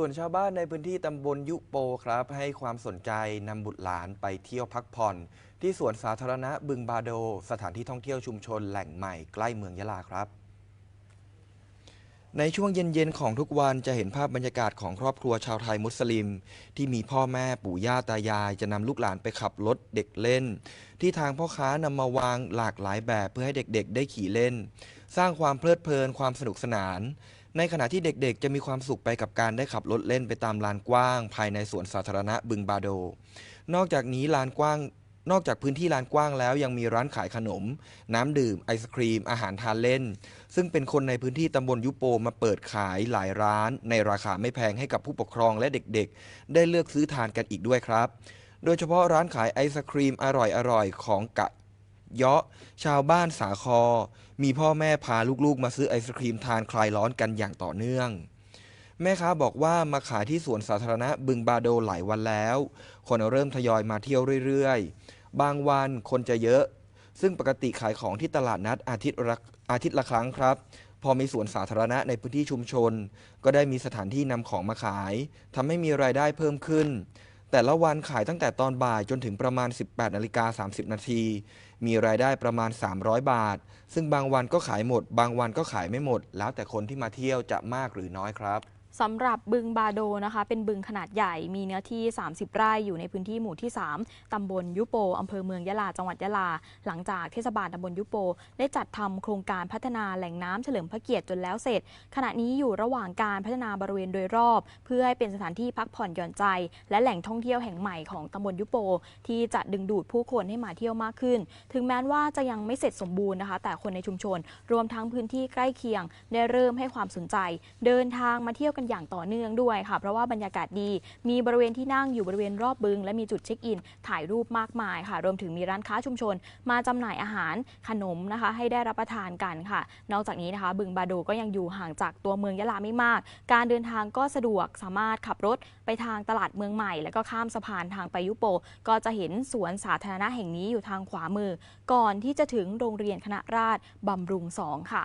ส่วนชาวบ้านในพื้นที่ตำบลยุโปครับ ให้ความสนใจนำบุตรหลานไปเที่ยวพักผ่อน ที่สวนสาธารณะบึงบาโด สถานที่ท่องเที่ยวชุมชนแหล่งใหม่ใกล้เมืองยะลาครับ ในช่วงเย็นๆของทุกวันจะเห็นภาพบรรยากาศของครอบครัวชาวไทยมุสลิม ที่มีพ่อแม่ปู่ย่าตายาย จะนำลูกหลานไปขับรถเด็กเล่น ที่ทางพ่อค้านำมาวางหลากหลายแบบเพื่อให้เด็กๆ ได้ขี่เล่น สร้างความเพลิดเพลินความสนุกสนาน ในขณะที่เด็กๆ จะมีความสุขไปกับการได้ขับรถเล่นไปตามลานกว้าง ภายในสวนสาธารณะบึงบาโด นอกจากนี้ลานกว้าง นอกจากพื้นที่ลานกว้างแล้วยังมีร้านขายขนม น้ำดื่ม ไอศครีม อาหารทานเล่น ซึ่งเป็นคนในพื้นที่ตำบลยุโปมาเปิดขายหลายร้าน ในราคาไม่แพงให้กับผู้ปกครองและเด็กๆ ได้เลือกซื้อทานกันอีกด้วยครับโดยเฉพาะร้านขายไอศครีมอร่อยๆ ของกะ เยาะ ชาวบ้านสาคอ มีพ่อแม่พาลูกๆ มาซื้อไอศครีมทานคลายร้อนกันอย่างต่อเนื่อง แม่ค้าบอกว่ามาขายที่สวนสาธารณะบึงบาโดหลายวันแล้ว คนเริ่มทยอยมาเที่ยวเรื่อยๆ บางวันคนจะเยอะ ซึ่งปกติขายของที่ตลาดนัดอาทิตย์อาทิตย์ละครั้งครับ พอมีสวนสาธารณะในพื้นที่ชุมชน ก็ได้มีสถานที่นำของมาขายทำให้มีรายได้เพิ่มขึ้น แต่ละวันขายตั้งแต่ตอนบ่ายจนถึงประมาณ 18นาฬิกา30 นาที มีรายได้ประมาณ 300 บาท ซึ่งบางวันก็ขายหมด บางวันก็ขายไม่หมด แล้วแต่คนที่มาเที่ยวจะมากหรือน้อยครับ สำหรับบึงบาโดนะคะ เป็นบึงขนาดใหญ่มีเนื้อที่ 30 ไร่อยู่ในพื้นที่หมู่ที่ 3ตำบลยุโปอำเภอเมืองยะลาจังหวัดยะลา หลังจากเทศบาลตำบลยุโป ได้จัดทำโครงการพัฒนาแหล่งน้ำเฉลิมพระเกียรติจนแล้วเสร็จ ขณะนี้อยู่ระหว่างการพัฒนาบริเวณโดยรอบ เพื่อให้เป็นสถานที่พักผ่อนหย่อนใจ และแหล่งท่องเที่ยวแห่งใหม่ของตำบลยุโป ที่จะดึงดูดผู้คนให้มาเที่ยวมากขึ้น ถึงแม้ว่าจะยังไม่เสร็จสมบูรณ์นะคะ แต่คนในชุมชน รวมทั้งพื้นที่ใกล้เคียง ได้เริ่มให้ความสนใจ เดินทางมาเที่ยวกันอย่างต่อเนื่องด้วยค่ะ เพราะว่าบรรยากาศดี มีบริเวณที่นั่งอยู่บริเวณรอบบึง และมีจุดเช็คอิน ถ่ายรูปมากมายค่ะ รวมถึงมีร้านค้าชุมชน มาจำหน่ายอาหารขนมนะคะ ให้ได้รับประทานกันค่ะ นอกจากนี้นะคะ บึงบาโดก็ยังอยู่ห่างจากตัวเมืองยะลาไม่มาก การเดินทางก็สะดวกสามารถขับรถไปทางตลาดเมืองใหม่ แล้วก็ข้ามสะพานทางไปยุโป ก็จะเห็นสวนสาธารณะแห่งนี้อยู่ทางขวามือ ก่อนที่จะถึงโรงเรียนคณะราษฎรบำรุงสองค่ะ